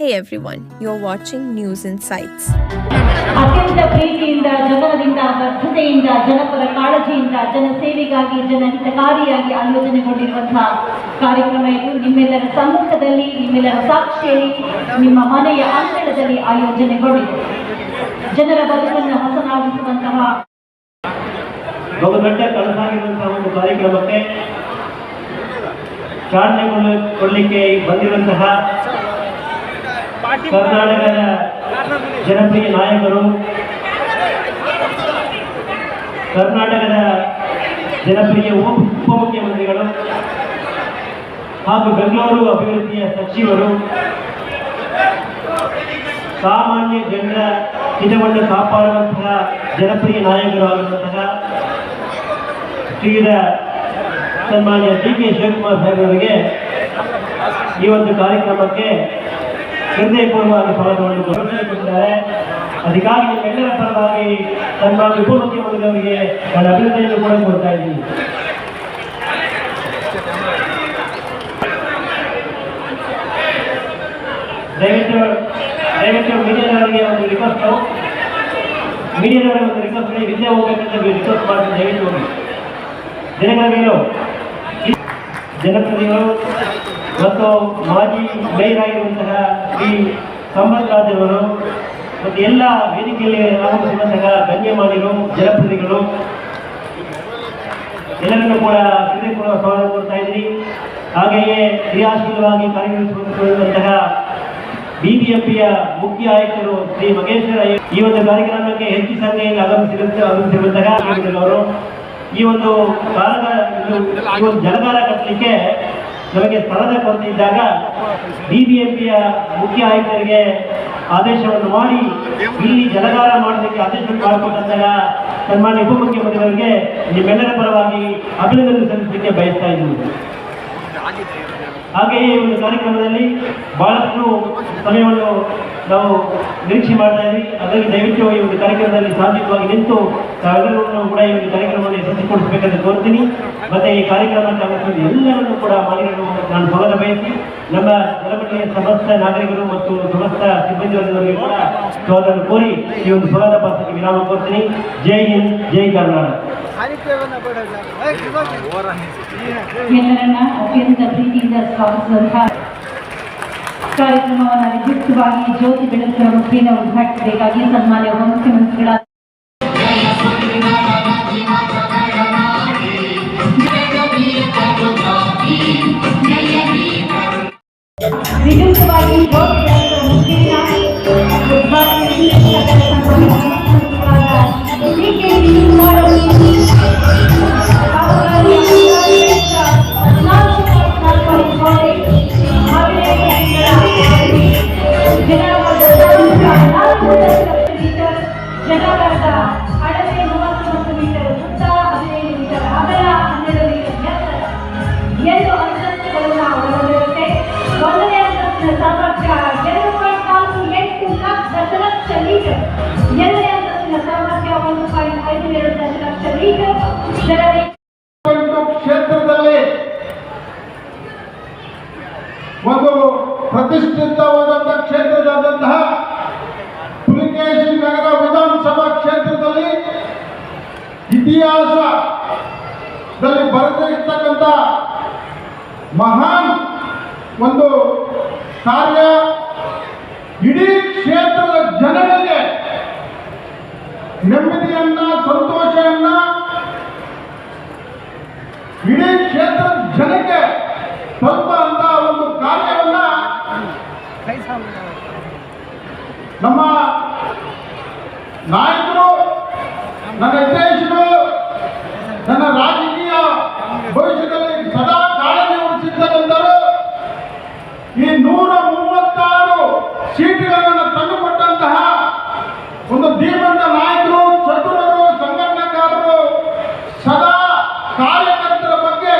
Hey are watching news insights ಅತ್ಯಂತ ಪ್ರೀತಿಯಿಂದ ಜನರಿಂದ ಬದ್ಧತೆಯಿಂದ ಜನಪರ ಕಾಳಜಿಯಿಂದ ಜನ ಸೇವೆಗಾಗಿ ಜನಹಿತಕಾರಿಯಾಗಿ ಆಯೋಜನೆಗೊಂಡಿರುವಂತಹ ಕಾರ್ಯಕ್ರಮ ಇದು. ನಿಮ್ಮೆಲ್ಲರ ಸಮ್ಮುಖದಲ್ಲಿ ನಿಮ್ಮೆಲ್ಲರ ಸಾಕ್ಷಿಯಲ್ಲಿ ನಿಮ್ಮ ಮನೆಯ ಅಂಗಳದಲ್ಲಿ ಆಯೋಜನೆಗೊಂಡಿದೆ. ಜನರ ಬದುಕನ್ನು ಹಸನಾಗಿಸುವಂತಹ ಬಹುದೊಡ್ಡ ಕನಸಾಗಿರುವಂತಹ ಒಂದು ಕಾರ್ಯಕ್ರಮಕ್ಕೆ ಚಾಲನೆ ಕೊಡ- ಕೊಡಲಿಕ್ಕೆ ಬಂದಿರುವಂತಹ ಕರ್ನಾಟಕದ ಜನಪ್ರಿಯ ನಾಯಕರು, ಕರ್ನಾಟಕದ ಜನಪ್ರಿಯ ಉಪ ಉಪಮುಖ್ಯಮಂತ್ರಿಗಳು ಹಾಗೂ ಬೆಂಗಳೂರು ಅಭಿವೃದ್ಧಿಯ ಸಚಿವರು, ಸಾಮಾನ್ಯ ಜನರ ಹಿತವನ್ನು ಕಾಪಾಡುವಂತಹ ಜನಪ್ರಿಯ ನಾಯಕರು ಆಗಿರುವಂತಹ ಶ್ರೀಯುತ ಸನ್ಮಾನ್ಯ ಡಿ ಕೆ ಶಿವಕುಮಾರ್ ಅವರಿಗೆ ಈ ಒಂದು ಕಾರ್ಯಕ್ರಮಕ್ಕೆ ಹೃದಯಪೂರ್ವವಾಗಿ ಸ್ವಾಗತವನ್ನು ಘೋಷಿಸಿದ್ದಾರೆ ಅದಕ್ಕಾಗಿ ನಿಮ್ಮೆಲ್ಲರ ಪರವಾಗಿ ಸನ್ಮಾನ್ಯ ಉಪಮುಖ್ಯಮಂತ್ರಿಯವರಿಗೆ ನಾನು ಅಭಿನಂದನೆಯನ್ನು ಕೂಡ ಕೊಡ್ತಾ ಇದ್ದೀನಿ ದಯವಿಟ್ಟು ದಯವಿಟ್ಟು ಮೀಡಿಯಾದವರಿಗೆ ಒಂದು ರಿಕ್ವೆಸ್ಟು ಮೀಡಿಯಾದವರಿಗೆ ಒಂದು ರಿಕ್ವೆಸ್ಟ್ ಮಾಡಿ ವಿದ್ಯೆ ಹೋಗ್ಬೇಕಂತ ರಿಕ್ವೆಸ್ಟ್ ಮಾಡ್ತೀನಿ ದಯವಿಟ್ಟು ಹೋಗಿ ದಿನಗಳ ಮೇಲೂ ಈ ಜನಪ್ರತಿನಿಧಿಗಳು ಮತ್ತು ಮಾಜಿ ಮೇಯರ್ ಆಗಿರುವಂತಹ ಶ್ರೀ ಸಂಪತ್ ರಾಜರವರು ಮತ್ತು ಎಲ್ಲ ವೇದಿಕೆಯಲ್ಲಿ ಆಗಮಿಸಿರುವಂತಹ ಗಣ್ಯಮಾನ್ಯರು ಜನಪ್ರತಿನಿಧಿಗಳು ಎಲ್ಲರನ್ನೂ ಕೂಡ ಹೃದಯಪೂರ್ವಕ ಸ್ವಾಗತ ಕೊಡ್ತಾ ಇದ್ದೀನಿ. ಹಾಗೆಯೇ ಕ್ರಿಯಾಶೀಲವಾಗಿ ಕಾರ್ಯನಿರ್ವಹಿಸುವಂತಹ ಬಿಬಿಎಂಪಿಯ ಮುಖ್ಯ ಆಯುಕ್ತರು ಶ್ರೀ ಮಗೇಶ್ವರ ಅಯ್ಯ- ಈ ಒಂದು ಕಾರ್ಯಕ್ರಮಕ್ಕೆ ಹೆಚ್ಚು ಸಂಖ್ಯೆಯಲ್ಲಿ ಆಗಮಿಸಿರುವಂತೆ ಆಗಮಿಸಿರುವಂತಹ ಅವರು. ಈ ಒಂದು ಕಾಲದ ಜಲಗಾರ ಕಟ್ಟಲಿಕ್ಕೆ ನಮಗೆ ಸ್ಥಳದ ಕೊರತೆ ಇದ್ದಾಗ ಬಿಬಿಎಂಪಿಯ ಮುಖ್ಯ ಆಯುಕ್ತರಿಗೆ ಆದೇಶವನ್ನು ಮಾಡಿ ಇಲ್ಲಿ ಜಲಗಾರ ಮಾಡೋದಕ್ಕೆ ಆದೇಶವನ್ನು ಮಾಡಿಕೊಂಡಂತಹ ಸನ್ಮಾನ್ಯ ಉಪಮುಖ್ಯಮಂತ್ರಿಗಳಿಗೆ ನಿಮ್ಮೆಲ್ಲರ ಪರವಾಗಿ ಅಭಿನಂದನೆ ಸಲ್ಲಿಸಲಿಕ್ಕೆ ಬಯಸ್ತಾ ಇದ್ದೀವಿ ಹಾಗೆಯೇ ಈ ಒಂದು ಕಾರ್ಯಕ್ರಮದಲ್ಲಿ ಬಹಳಷ್ಟು ಸಮಯವನ್ನು ನಾವು ನಿರೀಕ್ಷೆ ಮಾಡ್ತಾ ಇದ್ವಿ. ಹಾಗಾಗಿ ದಯವಿಟ್ಟು ಈ ಒಂದು ಕಾರ್ಯಕ್ರಮದಲ್ಲಿ ಸಾಧ್ಯವಾಗಿ ನಿಂತು ತಾವೆಲ್ಲರೂ ಕೂಡ ಈ ಒಂದು ಕಾರ್ಯಕ್ರಮವನ್ನು ಯಶಸ್ವಿಗೊಳಿಸಬೇಕಂತ ಕೋರ್ತೀನಿ. ಮತ್ತೆ ಈ ಕಾರ್ಯಕ್ರಮಕ್ಕೆ ಆಗಮಿಸಿದ ಎಲ್ಲರನ್ನೂ ಕೂಡ ಮಾನ್ಯರನ್ನು ನಾನು ಸ್ವಾಗತ ಬಯಸಿ ನಮ್ಮ ಜಲಮಂಡಳಿಯ ಸಮಸ್ತ ನಾಗರಿಕರು ಮತ್ತು ಸಮಸ್ತ ಸಿಬ್ಬಂದಿ ವರ್ಗದವರಿಗೆ ಕೂಡ ಸ್ವಾಗತ ಕೋರಿ ಈ ಒಂದು ಸ್ವಾಗತ ಪಾತ್ರಕ್ಕೆ ವಿರಾಮ ಕೋರ್ತೀನಿ ಜೈ ಹಿಂದ್ ಜೈ ಕರ್ನಾಟಕ. ಎಲ್ಲರನ್ನ ಅತ್ಯಂತ ಪ್ರೀತಿಯಿಂದ ಸ್ವಾಗತಿಸುವಂತಹ ಕಾರ್ಯಕ್ರಮವನ್ನು ವಿದ್ಯುಕ್ತವಾಗಿ ಜ್ಯೋತಿ ಬೆಳಕಿನ ಮುಖೇನ ಉದ್ಘಾಟಿಸಬೇಕಾಗಿ ಸನ್ಮಾನ್ಯ ಉಪಮುಖ್ಯಮಂತ್ರಿಗಳ ಒಂದು ಕಾರ್ಯ ಇಡೀ ಕ್ಷೇತ್ರದ ಜನರಿಗೆ ನೆಮ್ಮದಿಯನ್ನ ಸಂತೋಷವನ್ನ ಇಡೀ ಕ್ಷೇತ್ರದ ಜನಕ್ಕೆ ತಲುಪಂತ ಒಂದು ಕಾರ್ಯವನ್ನ ನಮ್ಮ ನಾಯಕರು ನನ್ನ ಹಿತೈಷಿಗಳು ನನ್ನ ರಾಜಕೀಯ ಭವಿಷ್ಯದಲ್ಲಿ ಸದಾ ಕಾಳಜಿ ವಹಿಸಿದ್ದರೆಂದರು ಈ ನೂರ ಮೂವತ್ತಾರು ಸೀಟುಗಳನ್ನು ತಂದುಕೊಟ್ಟಂತಹ ಒಂದು ಧೀಮಂತ ನಾಯಕರು ಚತುರರು ಸಂಘಟನಾಕಾರರು ಸದಾ ಕಾರ್ಯಕರ್ತರ ಬಗ್ಗೆ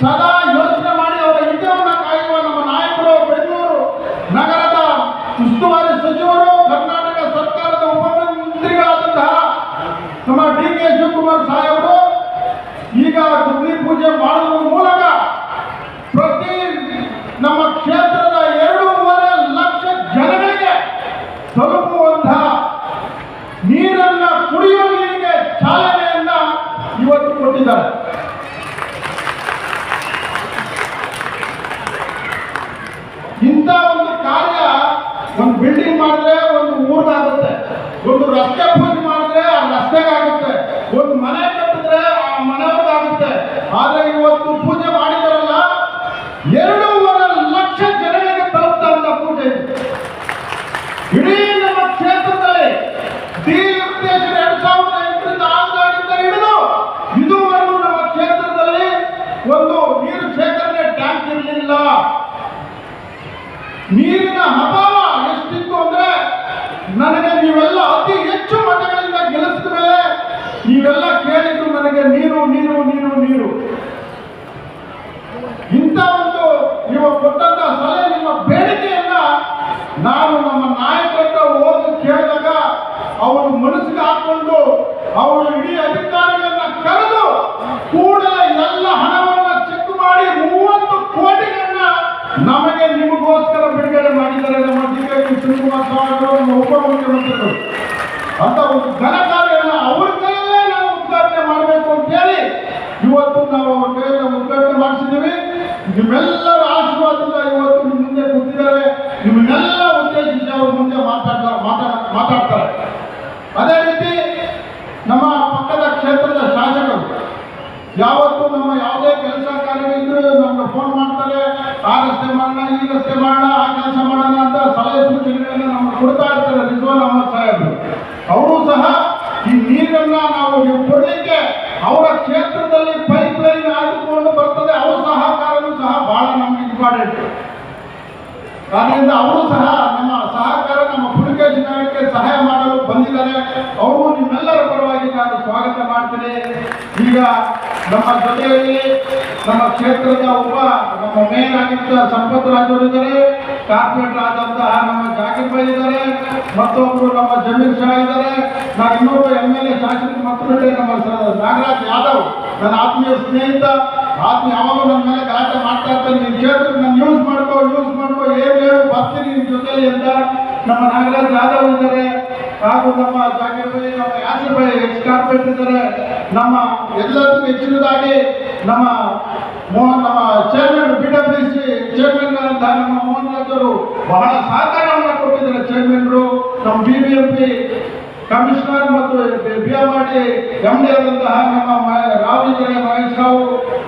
ಸದಾ ಯೋಚನೆ ಮಾಡಿ ಅವರ ಹಿತವನ್ನು ಕಾಯುವ ನಮ್ಮ ನಾಯಕರು, ಬೆಂಗಳೂರು ನಗರದ ಉಸ್ತುವಾರಿ ಸಚಿವರು, ಕರ್ನಾಟಕ ಸರ್ಕಾರದ ಉಪಮಂತ್ರಿಗಳಾದಂತಹ ನಮ್ಮ ಡಿ ಕೆ ಶಿವಕುಮಾರ್ ಸಾಹೇಬರು, ಈಗ ಗುದ್ಲಿ ಪೂಜೆ ಮಾಡುವ ಮೂಲಕ ಪ್ರತಿ ನಮ್ಮ ಕ್ಷೇತ್ರದ ಎರಡೂವರೆ ಒಂದು ಬಿಲ್ಡಿಂಗ್ ಮಾಡಿದ್ರೆ ಒಂದು ಊರಿಗಾಗುತ್ತೆ ಒಂದು ರಸ್ತೆ ಪೂಜೆ ಮಾಡಿದ್ರೆ ಆ ರಸ್ತೆಗಾಗುತ್ತೆ ಒಂದು ಮನೆ ಕಟ್ಟಿದ್ರೆ ಆ ಮನೆಯವ್ರಿಗಾಗುತ್ತೆ ಆದ್ರೆ ಇವತ್ತು ಪೂಜೆ ಮಾಡಿದಾರಲ್ಲ ಎರಡೂವರೆ ಲಕ್ಷ ಜನಗಳಿಗೆ ತಲುಪ್ತಂತ ಪೂಜೆ ಇದು. ಇಡೀ ನಮ್ಮ ಕ್ಷೇತ್ರದಲ್ಲಿ ದೀರ್ಘದೇಶದ ಎರಡ್ ಸಾವಿರದ ಎಂಟರಿಂದ ಆಗದಾಗಿಂದ ಹಿಡಿದು ಇದುವರೆಗೂ ನಮ್ಮ ಕ್ಷೇತ್ರದಲ್ಲಿ ಒಂದು ನೀರು ಶೇಖರಣೆ ಟ್ಯಾಂಕ್ ಇರಲಿಲ್ಲ ನೀರಿನ ಅಭಾವ ಎಷ್ಟಿತ್ತು ಅಂದ್ರೆ ನನಗೆ ನೀವೆಲ್ಲ ಅತಿ ಹೆಚ್ಚು ಮತಗಳಿಂದ ಗೆಲ್ಲಿಸಿದ ಮೇಲೆ ನೀವೆಲ್ಲ ಕೇಳಿದ್ದು ನನಗೆ ನೀರು ನೀರು ನೀರು ನೀರು ಇಂಥ ಒಂದು ನೀವು ಕೊಟ್ಟಂತ ಸಲಹೆ ನಿಮ್ಮ ಬೇಡಿಕೆಯನ್ನ ನಾನು ನಮ್ಮ ನಾಯಕರ ಹತ್ರ ಹೋಗಿ ಕೇಳಿದಾಗ ಅವರು ಮನಸ್ಸಿಗೆ ಹಾಕೊಂಡು ಅವರು ಇಡೀ ಅಧಿಕಾರಿಗಳನ್ನ ಕರೆದು ಕೂಡಲೇ ಎಲ್ಲ ಹಣವನ್ನ ಚೆಕ್ ಮಾಡಿ ಮೂವತ್ತು ಕೋಟಿಗಳನ್ನ ನಮಗೆ ನಿಮಗೋಸ್ಕರ ಬಿಡುಗಡೆ ಮಾಡಿದ್ದಾರೆ ನಮ್ಮ ಡಿ ಕೆ ಶಿವಕುಮಾರ್ ಸ್ವಾಮಿಗಳು ನಮ್ಮ ಉಪಮುಖ್ಯಮಂತ್ರಿಗಳು ಅಂತ ಒಂದು ಘನ ಕಾರ್ಯಗಳನ್ನ ಅವ್ರ ಕೈಯಲ್ಲೇ ನಾವು ಉದ್ಘಾಟನೆ ಮಾಡಬೇಕು ಅಂತ ಹೇಳಿ ಇವತ್ತು ನಾವು ಅವ್ರ ಕೈಯಲ್ಲಿ ಉದ್ಘಾಟನೆ ಮಾಡಿಸಿದ್ದೀವಿ ನಿಮ್ಮೆಲ್ಲರ ಆಶೀರ್ವಾದದಿಂದ ಇವತ್ತು ನಿಮ್ಮ ಮುಂದೆ ಕೂತಿದ್ದಾರೆ ನಿಮ್ಮನ್ನೆಲ್ಲ ಉದ್ದೇಶಿಸಿ ಅವ್ರ ಮುಂದೆ ಮಾತಾಡ್ತಾರೆ ಮಾತಾಡ ಮಾತಾಡ್ತಾರೆ ಅದೇ ರೀತಿ ನಮ್ಮ ಪಕ್ಕದ ಕ್ಷೇತ್ರದ ಶಾಸಕರು ಯಾವತ್ತು ನಮ್ಮ ಯಾವುದೇ ಕೆಲಸ ಕಾರ್ಯಗಳಿದ್ರು ನಮ್ಗೆ ಫೋನ್ ಮಾಡ್ತಾರೆ, ಆ ರಸ್ತೆ ಮಾಡೋಣ, ಈ ರಸ್ತೆ ಮಾಡೋಣ, ಆ ಕೆಲಸ ಮಾಡೋಣ ಅಂತ ಸಲಹೆ ಸೂಚನೆಗಳನ್ನು ನಮ್ಗೆ ಕೊಡ್ತಾ ಇರ್ತಾರೆ, ರಿಜ್ವಾನ್ ಅಹಮದ್ ಸಾಹೇಬ್ ಅವರು ಸಹ ಈ ನೀರನ್ನ ನಾವು ಕೊಡಲಿಕ್ಕೆ ಅವರ ಕ್ಷೇತ್ರದಲ್ಲಿ ಪೈಪ್ ಲೈನ್ ಹಾಕಿಕೊಂಡು ಬರ್ತದೆ. ಅವರ ಸಹಕಾರನೂ ಸಹ ಬಹಳ ನಮ್ಗೆ ಇಂಪಾರ್ಟೆಂಟ್ ಆದ್ದರಿಂದ ಅವರು ಸಹ ನಮ್ಮ ಸಹಕಾರ ನಮ್ಮ ಪುಲಿಕೇಶ್ ಜನಕ್ಕೆ ಸಹಾಯ ಮಾಡಲು ಬಂದಿದ್ದಾರೆ. ಅವರು ನಿಮ್ಮೆಲ್ಲರ ಪರವಾಗಿ ನಾನು ಸ್ವಾಗತ ಮಾಡ್ತೇನೆ. ಈಗ ನಮ್ಮ ಜೊತೆಯಲ್ಲಿ, ನಮ್ಮ ಕ್ಷೇತ್ರದ ಒಬ್ಬ ನಮ್ಮ ಮೇಯರ್ ಆಗಿದ್ದ ಸಂಪತ್ ರಾಜ್ ಅವರು ಇದ್ದಾರೆ ಕಾರ್ಪೊರೇಟರ್ ಆದಂತಹ ನಮ್ಮ ಜಾಕಿರ್ ಭಾಯ್ ಇದ್ದಾರೆ ಮತ್ತೊಬ್ಬರು ನಮ್ಮ ಜಮೀರ್ ಶಾ ಇದ್ದಾರೆ. ನಾನು ಇನ್ನೊಬ್ಬ ಎಂ ಎಲ್ ಎ ಶಾಸಕ ನಮ್ಮ ನಾಗರಾಜ್ ಯಾದವ್, ನನ್ನ ಆತ್ಮೀಯ ಸ್ನೇಹಿತ ಆತ್ಮ ಯಾವಾಗಲೂ ನನ್ನ ಮೇಲೆ ಗಲಾಟೆ ಮಾಡ್ತಾ ಇರ್ತಾನೆ. ನಿನ್ನ ಕ್ಷೇತ್ರಕ್ಕೆ ನಾನು ಯೂಸ್ ಮಾಡ್ಕೋ ಯೂಸ್ ಮಾಡ್ಕೋ, ಏನು ಹೇಳು, ಬರ್ತೀನಿ ನಿನ್ನ ಜೊತೆಯಲ್ಲಿ ಅಂತ ನಮ್ಮ ನಾಗರಾಜ್ ಯಾದವ್ ಇದ್ದಾರೆ. ಹಾಗೂ ನಮ್ಮ ನಮ್ಮ ಯಾಸಿರ್ ಭಾಯಿ ಎಕ್ಸ್ ಕಾರ್ಪೊರೇಟ್ ಇದ್ದಾರೆ ನಮ್ಮ ಎಲ್ಲರೂ ಹೆಚ್ಚಿನದಾಗಿ ನಮ್ಮ ಮೋಹನ್, ನಮ್ಮ chairman B W C chairman ನಮ್ಮ ಮೋಹನ್ ರಾಜ್ ಅವರು ಬಹಳ ಸಹಕಾರವನ್ನು ಕೊಟ್ಟಿದ್ದಾರೆ. ಚೇರ್ಮನ್ರು ನಮ್ಮ B B M P commissioner ಮತ್ತು B M R D M D ಆದಂತಹ ನಮ್ಮ ರಾವ್ ಇದ್ದಾರೆ ಮಹೇಶ್ ರಾವ್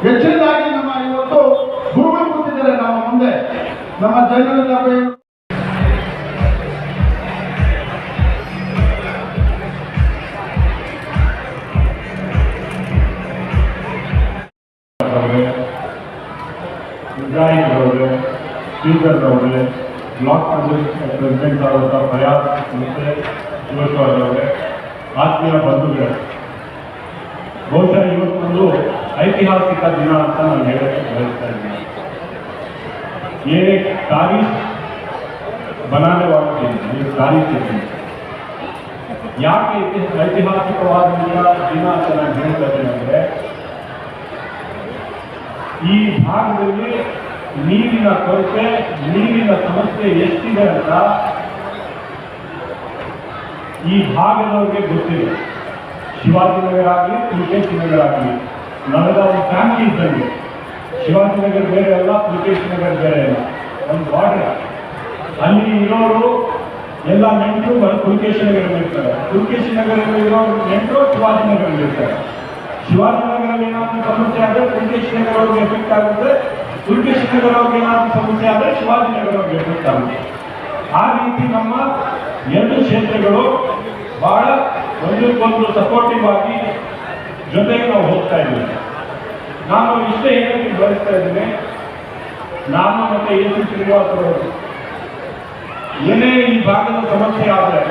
ಹೆಚ್ಚಿನದಾಗಿ ನಮ್ಮ ಇವತ್ತು ಗುರುಗಳು ಕೂತಿದ್ದಾರೆ. ನಮ್ಮ ಮುಂದೆ ನಮ್ಮ ಜಯಲಲಿತಾ ಸ್ಪೀಕರ್ ಅವರೇ ಬ್ಲಾಕ್ ಪ್ರೆಸಿಡೆಂಟ್ ಆದಂಥ ಫಯಾಜ್ ಮತ್ತು ಶಿವಶ್ವರ್ ಅವರೇ ಆತ್ಮೀಯ ಬಂಧುಗಳೇ ಬಹುಶಃ ಇವತ್ತೊಂದು ಐತಿಹಾಸಿಕ ದಿನ ಅಂತ ನಾನು ಹೇಳಕ್ಕೆ ಬಯಸ್ತಾ ಇದ್ದೀನಿ ಏನೇ ತಾರೀಖ್ ಬನಾನೆ ವಾಗ್ತೀನಿ ನೀವು ತಾರೀಖ್ ಇದ್ದೀನಿ ಯಾಕೆ ಐತಿ- ಐತಿಹಾಸಿಕವಾದಂಥ ದಿನ ಅಂತ ನಾನು ಹೇಳ್ತಾ ಇದ್ದೇನೆ ಅಂದರೆ ಈ ಭಾಗದಲ್ಲಿ ನೀರಿನ ಕೊರತೆ, ನೀರಿನ ಸಮಸ್ಯೆ ಎಷ್ಟಿದೆ ಅಂತ ಈ ಭಾಗದವ್ರಿಗೆ ಗೊತ್ತಿದೆ. ಶಿವಾಜಿನಗರ ಆಗಲಿ, ಪುಲಕೇಶಿ ನಗರ ಒಂದು ಫ್ಯಾಮಿಲಿ ಇದ್ದಂಗೆ. ಶಿವಾಜಿನಗರ ಬೇರೆ ಅಲ್ಲ ನಗರ ಬೇರೆ ಅಲ್ಲ. ಒಂದು ಬಾರ್ಡರ್. ಅಲ್ಲಿ ಇರೋರು ಎಲ್ಲ ನೆಂಟರು ಬಂದು ಪುಲಕೇಶಿ ನಗರ ಇರ್ತಾರೆ. ಪುಲಕೇಶಿ ನಗರದಲ್ಲಿ ಇರೋರು ನೆಂಟರು ಶಿವಾಜಿನಗರ ಇರ್ತಾರೆ. ಶಿವಾಜಿನಗರಲ್ಲಿ ಏನಾದರೂ ಸಮಸ್ಯೆ ಆದರೆ ಪುಲಕೇಶಿ ನಗರ ಅವ್ರಿಗೆ ಎಫೆಕ್ಟ್ ಆಗುತ್ತೆ. ಪುಲಕೇಶಿ ನಗರ ಏನಾದರೂ ಸಮಸ್ಯೆ ಆದರೆ ಶಿವಾಜಿ ಅವ್ರಿಗೆ ಎಫೆಕ್ಟ್ ಆ ರೀತಿ ನಮ್ಮ ಎರಡು ಕ್ಷೇತ್ರಗಳು ಬಹಳ ಒಂದಕ್ಕೊಂದು ಸಪೋರ್ಟಿವ್ ಆಗಿ ಜೊತೆಗೆ ನಾವು ಹೋಗ್ತಾ ಇದ್ದೀವಿ. ನಾನು ಇಷ್ಟೇ ಏನಕ್ಕೆ ಬಯಸ್ತಾ ಇದ್ದೀನಿ. ನಾನು ಮತ್ತೆ ಎ ಸಿ ಶ್ರೀನಿವಾಸ್ ಅವರು ಏನೇ ಈ ಭಾಗದ ಸಮಸ್ಯೆ ಆದರೆ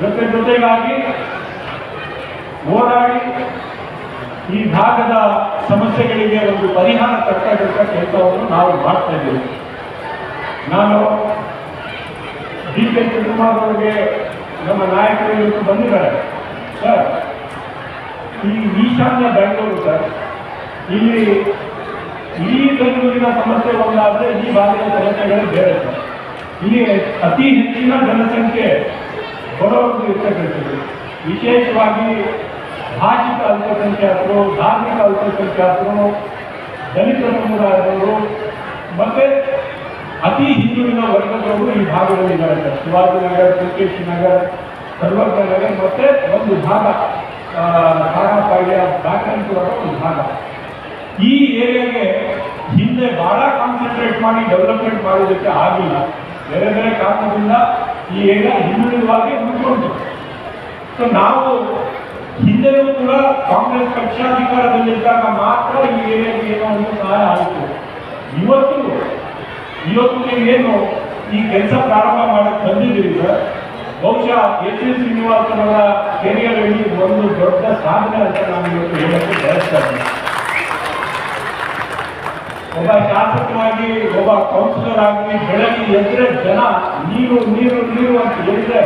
ಜೊತೆ ಜೊತೆಗಾಗಿ ಓಡಾಡಿ ಈ ಭಾಗದ ಸಮಸ್ಯೆಗಳಿಗೆ ಒಂದು ಪರಿಹಾರ ತಕ್ಕಂಥ ಕೆಲಸವನ್ನು ನಾವು ಮಾಡ್ತಾ ಇದ್ದೀವಿ. ನಾನು ಡಿ ಕೆ ಶಿವಕುಮಾರ್ ಅವರಿಗೆ ನಮ್ಮ ನಾಯಕರು ಬಂದಿದ್ದಾರೆ. ಸರ್, ಈ ಈಶಾನ್ಯ ಬೆಂಗಳೂರು ಸರ್, ಇಲ್ಲಿ ಈ ಬೆಂಗಳೂರಿನ ಸಮಸ್ಯೆ ಒಂದಾದರೆ ಈ ಭಾಗದ ಸಮಸ್ಯೆಗಳು ಬೇರೆ ಸರ್. ಇಲ್ಲಿ ಅತಿ ಹೆಚ್ಚಿನ ಜನಸಂಖ್ಯೆ ಬಡವರು ಇರ್ತಕ್ಕಂಥದ್ದು. ವಿಶೇಷವಾಗಿ ಭಾಷಿಕ ಅಲ್ಪಸಂಖ್ಯಾತರು, ಧಾರ್ಮಿಕ ಅಲ್ಪಸಂಖ್ಯಾತರು, ದಲಿತ ಸಮುದಾಯದವರು, ಮತ್ತೆ ಅತಿ ಹಿಂದುಳಿದ ವರ್ಗದವರು ಈ ಭಾಗದಲ್ಲಿ ಶಿವಾಜಿ ಶಿವಾಜಿನಗರ ಪುಲ್ಕೇಶಿ ನಗರ್ ಸರ್ವಜ್ಞ ನಗರ್ ಮತ್ತೆ ಒಂದು ಭಾಗ ಕಾರಣಪಾಳ್ಯ ದಾಖಲಿಸುವ ಒಂದು ಭಾಗ. ಈ ಏರಿಯಾಗೆ ಹಿಂದೆ ಬಹಳ ಕಾನ್ಸಂಟ್ರೇಟ್ ಮಾಡಿ ಡೆವಲಪ್ಮೆಂಟ್ ಮಾಡೋದಕ್ಕೆ ಆಗಿಲ್ಲ. ಬೇರೆ ಬೇರೆ ಕಾರಣದಿಂದ ಈ ಏರಿಯಾ ಹಿಂದುಳಿದವಾಗಿ ಮುಂದೆ ಸೊ ನಾವು ಹಿಂದೆಯೂ ಕೂಡ ಕಾಂಗ್ರೆಸ್ ಪಕ್ಷ ಅಧಿಕಾರದಲ್ಲಿದ್ದಾಗ ಮಾತ್ರ ಈ ಏರಿಯಾಗೆ ಒಂದು ಸಹಾಯ ಆಯಿತು. ಇವತ್ತು ಇವತ್ತು ನೀವೇನು ಈ ಕೆಲಸ ಪ್ರಾರಂಭ ಮಾಡಕ್ಕೆ ಬಂದಿದ್ದೀರಿ ಸರ್? ಬಹುಶಃ ಎಚ್ ಎಸ್ ಶ್ರೀನಿವಾಸನವರ ಕೆರಿಯರಲ್ಲಿ ಒಂದು ದೊಡ್ಡ ಸಾಧನೆ ಅಂತ ನಾನು ಇವತ್ತು ಹೇಳಕ್ಕೆ ಬಯಸ್ತಾ ಒಬ್ಬ ಶಾಸಕರಾಗಿ ಒಬ್ಬ ಕೌನ್ಸಿಲರ್ ಆಗಿ ಬೆಳಗ್ಗೆ ಎದ್ರೆ ಜನ ನೀರು ನೀರು ನೀರು ಅಂತ ಹೇಳಿದ್ರೆ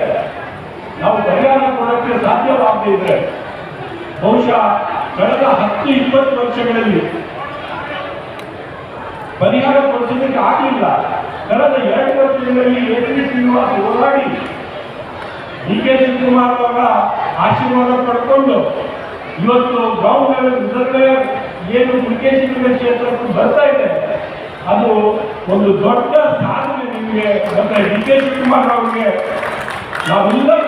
ನಾವು ಪರಿಹಾರ ಕೊಡೋಕ್ಕೆ ಸಾಧ್ಯವಾಗದೇ ಇದ್ರೆ, ಬಹುಶಃ ಕಳೆದ ಹತ್ತು, ಇಪ್ಪತ್ತು ವರ್ಷಗಳಲ್ಲಿ ಪರಿಹಾರ ಕೊಡಿಸಲಿಕ್ಕೆ ಆಗಲಿಲ್ಲ. ಕಳೆದ ಎರಡು ವರ್ಷಗಳಲ್ಲಿ ಎಸ್ ಡಿ ಶ್ರೀನಿವಾಸ್ ಹೋರಾಡಿ ಡಿ ಕೆ ಶಿವಕುಮಾರ್ ಅವರ ಆಶೀರ್ವಾದ ಪಡ್ಕೊಂಡು ಇವತ್ತು ಗ್ರೌಂಡ್ ಲೆವೆಲ್ ಏನು ಮುರುಕೇಶ್ವರ ಕ್ಷೇತ್ರಕ್ಕೆ ಬರ್ತಾ ಇದೆ. ಅದು ಒಂದು ದೊಡ್ಡ ಸಾಧನೆ ನಿಮಗೆ ಮತ್ತೆ ಡಿ ಕೆ ಶಿವಕುಮಾರ್ ಅವರಿಗೆ ನಾವೆಲ್ಲರೂ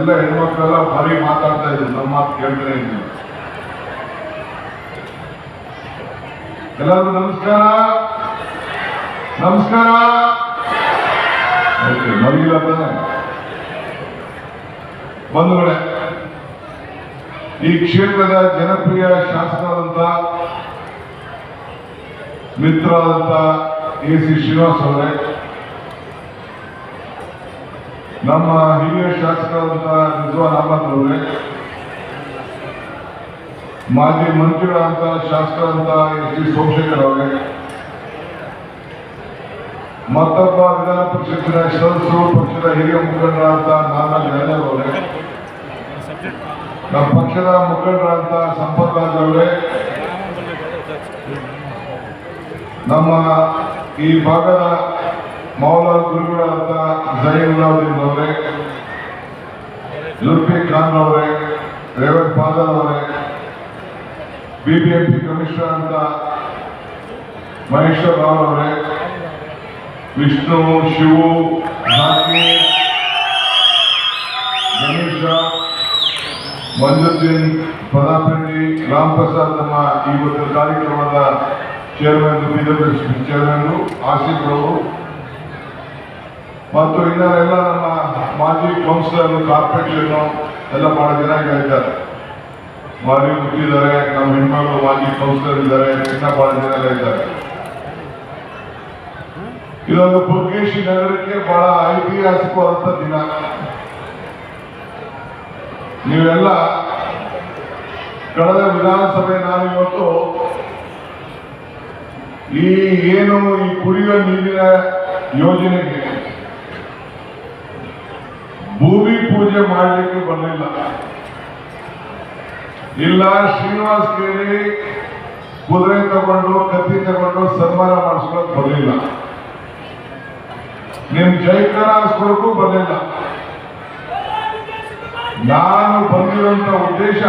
ಎಲ್ಲ ಹೆಣ್ಮಕ್ಳೆಲ್ಲ ಭಾರಿ ಮಾತಾಡ್ತಾ ಇದ್ರು. ನಮ್ಮ ಮಾತು ಕೇಳ್ತಾನೆ ಇದ್ದೀವಿ ಎಲ್ಲರಿಗೂ ನಮಸ್ಕಾರ. ನಮಸ್ಕಾರ. ತಾನೆ? ಬಂಧುಗಳೇ ಈ ಕ್ಷೇತ್ರದ ಜನಪ್ರಿಯ ಶಾಸಕರಾದಂತ ಮಿತ್ರರಾದಂತ ಎ ಸಿ ಶ್ರೀನಿವಾಸ್ ಅವರೇ ನಮ್ಮ ಹಿರಿಯ ಶಾಸಕರಾದಂತ ರಿಜ್ವಾನ್ ಅಹಮದ್ ಅವರೇ, ಮಾಜಿ ಮಂತ್ರಿಗಳಾದಂತ ಶಾಸಕರಾದಂತ ಎಸ್ ಟಿ ಸೋಮಶೇಖರ್ ಅವರೇ, ಮತ್ತೊಬ್ಬ ವಿಧಾನ ಪರಿಷತ್ತಿನ ಸದಸ್ಯರು ಪಕ್ಷದ ಹಿರಿಯ ಮುಖಂಡರಾದಂತ ನಾರಾಯಣ ಯಾದವ್ ಅವರೇ, ನಮ್ಮ ಪಕ್ಷದ ಮುಖಂಡರಾದಂತ ಸಂಪತ್ ರಾಜ್ ಅವರೇ, ನಮ್ಮ ಈ ಭಾಗದ ಮೌಲ ಗುರುಗಳಾದ ಜೈನುಲ್ಲಾವುದ್ದೀನ್ ಅವರೇ ಜುಲ್ಫಿ ಖಾನ್ ಅವರೇ ರೇವಂತ್ ಪಾದಲ್ ಅವರೇ, ಬಿಬಿಎಂಪಿ ಕಮಿಷನರ್ ಅಂತ ಮಹೇಶ್ವರ ರಾವ್ ಅವರೇ, ವಿಷ್ಣು, ಶಿವು ಗಣೇಶ, ಮಂಜುದ್ದೀನ್ ಪ್ರತಾಪರೆಡ್ಡಿ ರಾಮ್ ಪ್ರಸಾದ್ ನಮ್ಮ ಒಂದು ಕಾರ್ಯಕ್ರಮದ ಚೇರ್ಮನ್ ಚೇರ್ಮನ್ ಆಸಿಫ್ ಅವರು. ಮತ್ತು ಇನ್ನೆಲ್ಲ ನಮ್ಮ ಮಾಜಿ ಕೌನ್ಸಿಲರ್ ಕಾರ್ಪೊರೇಷನ್ ಎಲ್ಲ ಬಹಳ ಜನ ಇದ್ದಾರೆ ಮಾಜಿ ಮುಟ್ಟಿದ್ದಾರೆ ನಮ್ಮ ಹೆಣ್ಮಗಳು ಮಾಜಿ ಕೌನ್ಸಿಲರ್ ಇದ್ದಾರೆ, ಇನ್ನ ಬಹಳ ಜನ ಎಲ್ಲ ಇದ್ದಾರೆ. ಇದೊಂದು ಪುಲ್ಕೇಶಿ ನಗರಕ್ಕೆ ಬಹಳ ಐತಿಹಾಸಿಕವಾದಂತ ದಿನ. ನೀವೆಲ್ಲ ಕಳೆದ ವಿಧಾನಸಭೆ ನಾನು ಇವತ್ತು ಈ ಏನು ಈ ಕುಡಿಯುವ ನೀರಿನ ಯೋಜನೆಗೆ ಭೂಮಿ ಪೂಜೆ ಮಾಡಲಿಕ್ಕೆ ಬರಲಿಲ್ಲ. ಇಲ್ಲ, ಶ್ರೀನಿವಾಸ್ ಕೇಳಿ ಕುದುರೆ ತಗೊಂಡು, ಕತ್ತಿ ತಗೊಂಡು ಸನ್ಮಾನ ಮಾಡಿಸ್ಕೊಳಕ್ ಬರಲಿಲ್ಲ. ನಿಮ್ ಜೈಕಾರ ಬರಲಿಲ್ಲ. ನಾನು ಬಂದಿರುವಂತ ಉದ್ದೇಶ,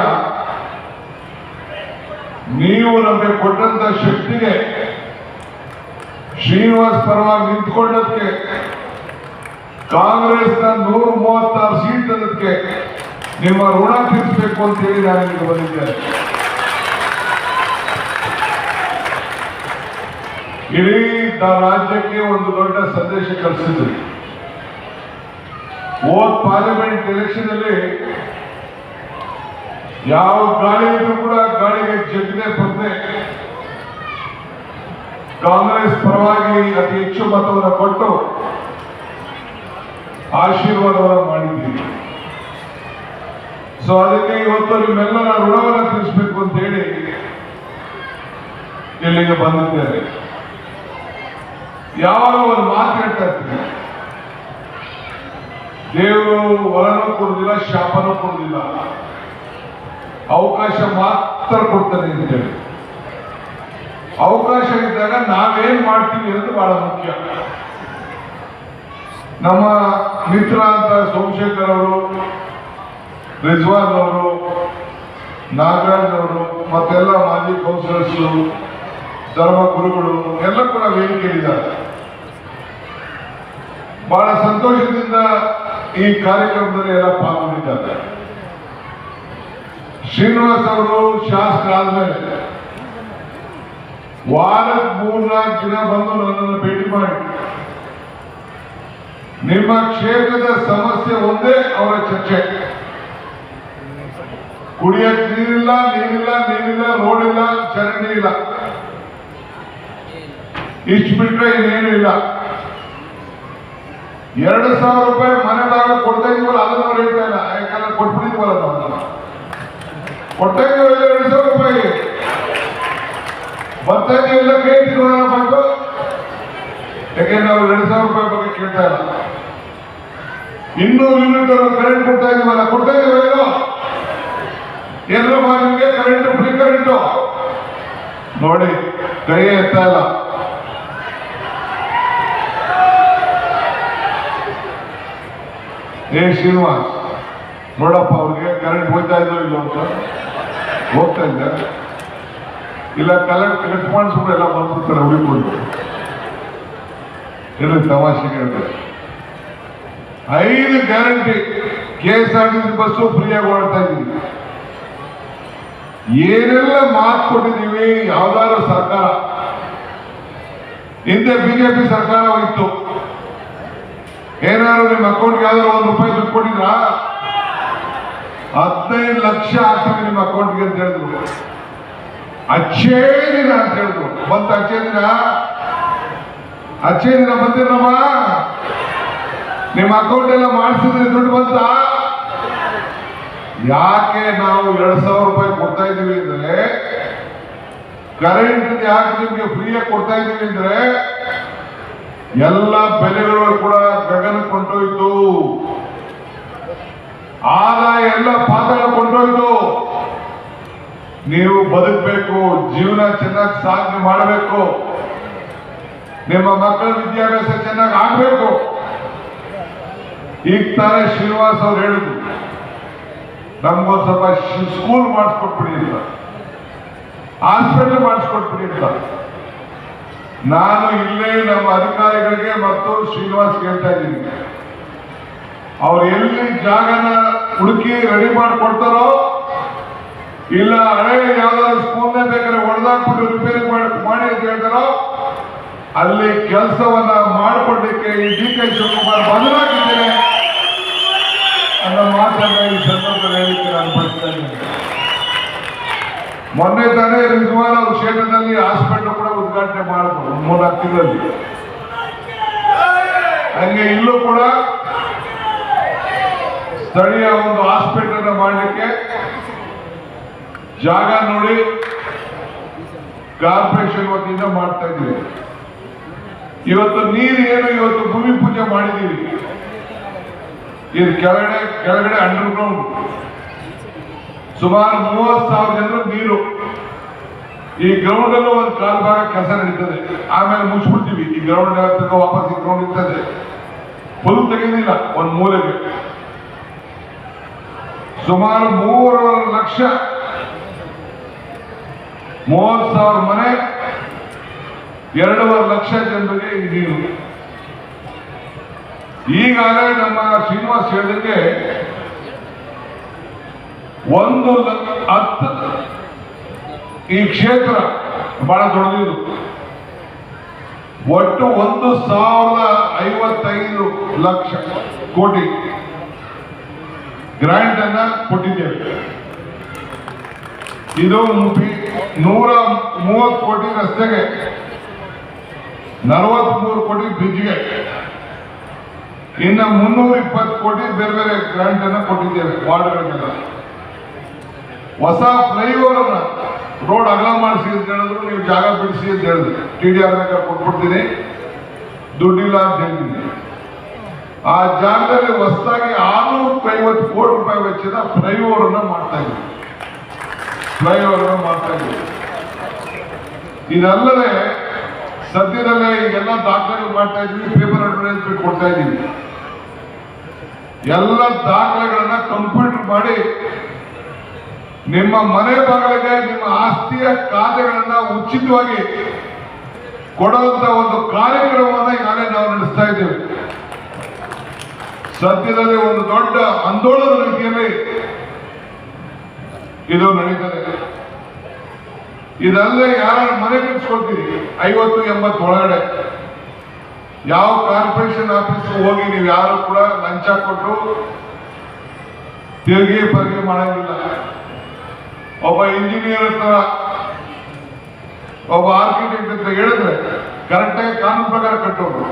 ನೀವು ನಮಗೆ ಕೊಟ್ಟಂತ ಶಕ್ತಿಗೆ ಶ್ರೀನಿವಾಸ್ ಪರವಾಗಿ ನಿಂತ್ಕೊಂಡದಕ್ಕೆ ಕಾಂಗ್ರೆಸ್ನ ನೂರ ಮೂವತ್ತಾರು ಸೀಟ್ ಅದಕ್ಕೆ ನಿಮ್ಮ ಋಣ ತೀರಿಸಬೇಕು ಅಂತ ಹೇಳಿ ನಾನು ನಿಮಗೆ ಬಂದಿದ್ದೇನೆ. ಇಡೀ ರಾಜ್ಯಕ್ಕೆ ಒಂದು ದೊಡ್ಡ ಸಂದೇಶ ಕಳಿಸಿದ್ರಿ. ಓದ್ ಪಾರ್ಲಿಮೆಂಟ್ ಎಲೆಕ್ಷನ್ ಅಲ್ಲಿ ಯಾವ ಗಾಳಿ ಇದ್ರೂ ಕೂಡ ಗಾಳಿಗೆ ಜಗದೆ ಬಂದೆ ಕಾಂಗ್ರೆಸ್ ಪರವಾಗಿ ಅತಿ ಹೆಚ್ಚು ಮತವನ್ನು ಕೊಟ್ಟು ಆಶೀರ್ವಾದವನ್ನು ಮಾಡಿದ್ದೀವಿ. ಸೊ ಅದಕ್ಕೆ ಇವತ್ತು ನಿಮ್ಮೆಲ್ಲರ ಋಣವನ್ನು ತೀರಿಸಬೇಕು ಅಂತ ಹೇಳಿ ಇಲ್ಲಿಗೆ ಬಂದಿದ್ದೇನೆ ಯಾವಾಗ ಒಂದು ಮಾತು ಹೇಳ್ತಾ ದೇವರು ವರನೂ ಕೊಡುದಿಲ್ಲ, ಶಾಪನೂ ಕೊಡುದಿಲ್ಲ. ಅವಕಾಶ ಮಾತ್ರ ಕೊಡ್ತಾನೆ ಅಂತೇಳಿ ಅವಕಾಶ ಇದ್ದಾಗ ನಾವೇನ್ ಮಾಡ್ತೀವಿ ಅನ್ನೋದು ಬಹಳ ಮುಖ್ಯ. ನಮ್ಮ ಮಿತ್ರ ಅಂತ ಸೋಮಶೇಖರ್ ಅವರು ರಿಜ್ವಾನ್ ಅವರು ನಾಗರಾಜ್ ಅವರು ಮತ್ತೆಲ್ಲ ಮಾಜಿ ಕೌನ್ಸಿಲರ್ಸು, ಧರ್ಮ ಗುರುಗಳು, ಎಲ್ಲ ಕೂಡ ಇದ್ದಾರೆ. ಬಹಳ ಸಂತೋಷದಿಂದ ಈ ಕಾರ್ಯಕ್ರಮದಲ್ಲಿ ಎಲ್ಲ ಪಾಲ್ಗೊಂಡಿದ್ದಾರೆ. ಶ್ರೀನಿವಾಸ್ ಅವರು ಶಾಸಕರಾದ್ಮೇಲೆ ವಾರದ ಮೂರ್ನಾಲ್ಕು ದಿನ ಬಂದು ನನ್ನನ್ನು ಭೇಟಿ ಮಾಡಿ ನಿಮ್ಮ ಕ್ಷೇತ್ರದ ಸಮಸ್ಯೆ ಒಂದೇ ಅವರ ಚರ್ಚೆ. ಕುಡಿಯಕ್ ನೀರಿಲ್ಲ ನೀರಿಲ್ಲ ನೀರಿಲ್ಲ ಇಲ್ಲ ಚರಂಡಿ ಇಲ್ಲ. ಇಷ್ಟು ಬಿಟ್ರೆ ಇನ್ನೇನು ಇಲ್ಲ. ಎರಡು ಸಾವಿರ ರೂಪಾಯಿ ಮನೆ ಬಾಗಿಲು ಕೊಡ್ತಾ ಇದೀವಲ್ಲ, ಅದನ್ನ ಅವ್ರು ಹೇಳ್ತಾ ಇಲ್ಲ. ಯಾಕಂದ್ರೆ ಕೊಟ್ಬಿಟ್ಟಿದ್ವಲ್ಲ ನಾವು. ಕೊಡ್ತಾ ಇದೀವಲ್ಲ ಎರಡು ಸಾವಿರ ರೂಪಾಯಿ. ಬರ್ತಾ ಇದೀವಲ್ಲ ಕೇಳ್ತೀವಲ್ಲ ಬಂದು? ಯಾಕೆಂದ್ರೆ ನಾವು ಎರಡು ಸಾವಿರ ರೂಪಾಯಿ ಬಗ್ಗೆ ಕೇಳ್ತಾ ಇಲ್ಲ. ಇನ್ನೂರು ಯೂನಿಟ್ ಕರೆಂಟ್ ಕೊಡ್ತಾ ಇದೀವಲ್ಲ ಕೊಡ್ತಾ ಇದೀವಲ್ಲ ಎಲ್ಲ ಬಾಗಿಲಿಗೆ ಕರೆಂಟ್ ಫ್ರೀ ಕರೆಂಟ್ ನೋಡಿ, ಕೈ ಎತ್ತಾ ಇಲ್ಲ ಏ ಶ್ರೀನಿವಾಸ್, ನೋಡಪ್ಪ, ಅವ್ರಿಗೆ ಕರೆಂಟ್ ಹೋಗ್ತಾ ಇದ್ದೋ ಇಲ್ಲ ಅಂತ. ಹೋಗ್ತಾ ಇದ್ದ ಇಲ್ಲ ಕಲೆಕ್ಟ್ ಕಟ್ ಮಾಡಿಸ್ಬಿಟ್ಟು ಎಲ್ಲ ಬಂದ್ಬಿಡ್ತಾರೆ ಹುಡುಕೊಂಡು ಎಲ್ಲ ತಮಾಷೆ ಹೇಳ್ತಾರೆ ಐದು ಗ್ಯಾರಂಟಿ ಕೆ ಎಸ್ ಬಸ್ಸು ಫ್ರೀಯಾಗಿ ಓಡ್ತಾ ಇದ್ದೀವಿ ಏನೆಲ್ಲ ಮಾತು ಕೊಟ್ಟಿದ್ದೀವಿ, ಯಾವ್ದಾದ್ರು ಸರ್ಕಾರ. ಹಿಂದೆ ಬಿಜೆಪಿ ಸರ್ಕಾರ ಇತ್ತು ಏನಾದ್ರು ನಿಮ್ಮ ಅಕೌಂಟ್ಗೆ ಯಾವ್ದಾದ್ರು ಒಂದು ರೂಪಾಯಿ ದುಡ್ಡು ಕೊಟ್ಟಿದ್ರಾ? ಹದಿನೈದು ಲಕ್ಷ ಹಾಕ್ತೀವಿ ನಿಮ್ಮ ಅಕೌಂಟ್ಗೆ ಅಂತ ಹೇಳಿದ್ರು. ಅಚ್ಚೇ ದಿನ ಅಂತ ಹೇಳಿದ್ರು. ಬಂತ ಅಚ್ಚೇ ದಿನ? ಅಚ್ಚೇ ದಿನ ಬಂದಿರಮ್ಮ ನಿಮ್ಮ ಅಕೌಂಟ್ ಎಲ್ಲ ಮಾಡಿಸಿದ್ರೆ ದುಡ್ಡು ಬಂತ? ಯಾಕೆ ನಾವು ಎರಡ್ ಸಾವಿರ ರೂಪಾಯಿ ಕೊಡ್ತಾ ಇದೀವಿ ಅಂದ್ರೆ ಕರೆಂಟ್ ಯಾಕೆ ನಿಮ್ಗೆ ಫ್ರೀಯಾಗಿ ಕೊಡ್ತಾ ಇದೀವಿ ಅಂದ್ರೆ, ಎಲ್ಲ ಬೆಲೆಗಳು ಕೂಡ ಗಗನ ಕೊಂಡೋಯ್ತು. ಆದಾಯ ಎಲ್ಲ ಪಾತಾಳ ಕೊಂಡೋಯ್ತು. ನೀವು ಬದುಕಬೇಕು, ಜೀವನ ಚೆನ್ನಾಗಿ ಸಾಧನೆ ಮಾಡಬೇಕು. ನಿಮ್ಮ ಮಕ್ಕಳ ವಿದ್ಯಾಭ್ಯಾಸ ಚೆನ್ನಾಗಿ ಆಗ್ಬೇಕು. ಈಗ ತಾನೇ ಶ್ರೀನಿವಾಸ್ ಅವ್ರು ಹೇಳಿದ್ರು. ನಮ್ಗೊಂದು ಸ್ವಲ್ಪ ಸ್ಕೂಲ್ ಮಾಡಿಸ್ಕೊಟ್ಬಿಡಿ ಅಂತ. ಹಾಸ್ಪಿಟಲ್ ಮಾಡಿಸ್ಕೊಟ್ಬಿಡಿ ಅಂತ. ನಾನು ಇಲ್ಲೇ ನಮ್ಮ ಅಧಿಕಾರಿಗಳಿಗೆ ಮತ್ತು ಶ್ರೀನಿವಾಸ್ ಕೇಳ್ತಾ ಇದ್ದೀನಿ. ಅವ್ರು ಎಲ್ಲಿ ಜಾಗನ ಹುಡುಕಿ ರೆಡಿ ಮಾಡಿಕೊಡ್ತಾರೋ, ಇಲ್ಲ ಹಳೆ ಯಾವ್ದಾದ್ರು ಸ್ಕೂಲ್ನೇ ಬೇಕಾದ್ರೆ ಹೊಡೆದಾಕ್ಬಿಟ್ಟು ರಿಪೇರಿ ಮಾಡಿ ಮಾಡಿ ಅಂತ ಹೇಳ್ತಾರೋ ಅಲ್ಲಿ ಕೆಲಸವನ್ನ ಮಾಡಿಕೊಡ್ಲಿಕ್ಕೆ ಈ ಡಿ ಕೆ ಶಿವಕುಮಾರ್ ಬದಲಾಗಿದ್ದೇನೆ ಅನ್ನೋ ಮಾತನ್ನ ಈ ಸಂದರ್ಭದಲ್ಲಿ ಹೇಳಿಕೆ ನಾನು ಬಯಸ್ತಾ ಇದ್ದೇನೆ. ಮೊನ್ನೆ ತಾನೇ ರಿಜ್ವಾನ್ ಕ್ಷೇತ್ರದಲ್ಲಿ ಹಾಸ್ಪಿಟಲ್ ಕೂಡ ಉದ್ಘಾಟನೆ ಮಾಡಬಹುದು ಮೂರ್ನಾಲ್ಕು ತಿಂಗಳಲ್ಲಿ. ಹಂಗೆ ಇಲ್ಲೂ ಕೂಡ ಸ್ಥಳೀಯ ಒಂದು ಹಾಸ್ಪಿಟಲ್ ಮಾಡಲಿಕ್ಕೆ ಜಾಗ ನೋಡಿ ಕಾರ್ಪೊರೇಷನ್ ವತಿಯಿಂದ ಮಾಡ್ತಾ ಇದ್ದೀವಿ. ಇವತ್ತು ನೀರು ಏನು, ಇವತ್ತು ಭೂಮಿ ಪೂಜೆ ಮಾಡಿದ್ದೀವಿ. ಇದು ಕೆಳಗಡೆ ಕೆಳಗಡೆ ಅಂಡರ್ ಗ್ರೌಂಡ್ ಸುಮಾರು ಮೂವತ್ತು ಸಾವಿರ ಜನರು ನೀರು. ಈ ಗ್ರೌಂಡ್ ಅಲ್ಲೂ ಒಂದು ಕಾಲ್ ಭಾಗ ಕೆಲಸ ನಡೀತದೆ. ಆಮೇಲೆ ಮುಚ್ಚಿಬಿಡ್ತೀವಿ ಈ ಗ್ರೌಂಡ್ ತನಕ ವಾಪಸ್ ಈ ಗ್ರೌಂಡ್ ಇರ್ತದೆ. ಫುಲ್ ತೆಗೆದಿಲ್ಲ, ಒಂದು ಮೂಲೆಗೆ. ಸುಮಾರು ಮೂರುವರೆ ಲಕ್ಷ ಮೂವತ್ತು ಸಾವಿರ ಮನೆ ಎರಡೂವರೆ ಲಕ್ಷ ಜನರಿಗೆ ಈ ನೀರು. ಈಗಾಗಲೇ ನಮ್ಮ ಶ್ರೀನಿವಾಸ್ ಹೇಳಿದಂಗೆ ಒಂದು ಲ- ಹತ್ತು ಈ ಕ್ಷೇತ್ರ ಬಹಳ ದೊಡ್ಡದು ಒಟ್ಟು ಒಂದು ಸಾವಿರದ ಐವತ್ತೈದು ಲಕ್ಷ ಕೋಟಿ ಗ್ರಾಂಟ್ ಅನ್ನ ಕೊಟ್ಟಿದ್ದೇವೆ. ಇದು ನೂರ ಮೂವತ್ತು ಕೋಟಿ ರಸ್ತೆಗೆ ನಲವತ್ಮೂರು ಕೋಟಿ ಬ್ರಿಡ್ಜ್ಗೆ ಇನ್ನು ಮುನ್ನೂರ ಇಪ್ಪತ್ತು ಕೋಟಿ ಬೇರೆ ಬೇರೆ ಗ್ರಾಂಟ್ ಅನ್ನು ಕೊಟ್ಟಿದ್ದೇವೆ, ವಾರ್ಡ್ಗಳಿಗೆಲ್ಲ. ಹೊಸ ಫ್ಲೈಓವರ್ ಅನ್ನ ರೋಡ್ ಅಗಲ ಮಾಡಿಸಿ ಅಂತ ಹೇಳಿದ್ರು, ನೀವು ಜಾಗ ಬಿಡಿಸಿ ಅಂತ ಹೇಳಿದ್ರು. ಟಿ ಡಿ ಆರ್ ಕೊಟ್ಬಿಡ್ತೀನಿ. ದುಡ್ಡಿಲ್ಲ ಅಂತ ಹೇಳ್ತೀನಿ ಆ ಜಾಗದಲ್ಲಿ ಹೊಸದಾಗಿ ಆರ್ನೂರ ಐವತ್ತು ಕೋಟಿ ರೂಪಾಯಿ ವೆಚ್ಚದ ಫ್ಲೈಓವರ್ ಅನ್ನ ಮಾಡ್ತಾ ಇದ್ದೀವಿ ಫ್ಲೈಓವರ್ ಮಾಡ್ತಾ ಇದ್ದೀವಿ ಇದಲ್ಲದೆ ಸದ್ಯದಲ್ಲೇ ಎಲ್ಲ ದಾಖಲೆಗಳು ಮಾಡ್ತಾ ಇದ್ವಿ ಪೇಪರ್ ಅಡ್ವರ್ಟೈಸ್ಮೆಂಟ್ ಕೊಡ್ತಾ ಇದ್ದೀವಿ. ಎಲ್ಲ ದಾಖಲೆಗಳನ್ನ ಕಂಪ್ಯೂಟರ್ ಮಾಡಿ ನಿಮ್ಮ ಮನೆ ಬಾಗಿಲಿಗೆ ನಿಮ್ಮ ಆಸ್ತಿಯ ಖಾತೆಗಳನ್ನ ಉಚಿತವಾಗಿ ಕೊಡುವಂತ ಒಂದು ಕಾರ್ಯಕ್ರಮವನ್ನ ಈಗಾಗಲೇ ನಾವು ನಡೆಸ್ತಾ ಇದ್ದೇವೆ. ಸದ್ಯದಲ್ಲಿ ಒಂದು ದೊಡ್ಡ ಆಂದೋಲನ ರೀತಿಯಲ್ಲಿ ಇದು ನಡೀತದೆ ಇದಲ್ಲದೆ ಯಾರು ಮನೆ ಕಟ್ಸ್ಕೊಳ್ತೀರಿ ಐವತ್ತು, ಎಂಬತ್ತು ಒಳಗಡೆ. ಯಾವ ಕಾರ್ಪೊರೇಷನ್ ಆಫೀಸ್ ಹೋಗಿ ನೀವು ಯಾರು ಕೂಡ ಲಂಚ ಕೊಟ್ಟು ತೆರಿಗೆ ಪರಿಗೆ ಮಾಡಂಗಿಲ್ಲ. ಒಬ್ಬ ಇಂಜಿನಿಯರ್ ಹತ್ರ, ಒಬ್ಬ ಆರ್ಕಿಟೆಕ್ಟ್ ಹತ್ರ ಹೇಳಿದ್ರೆ ಕರೆಕ್ಟಾಗಿ ಕಾನೂನು ಪ್ರಕಾರ ಕಟ್ಟೋರು.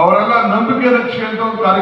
ಅವರೆಲ್ಲ ನಂಬಿಕೆ ರಕ್ಷೆ ಅಂತ ಒಂದು ಕಾರ್ಯಕ್ರಮ.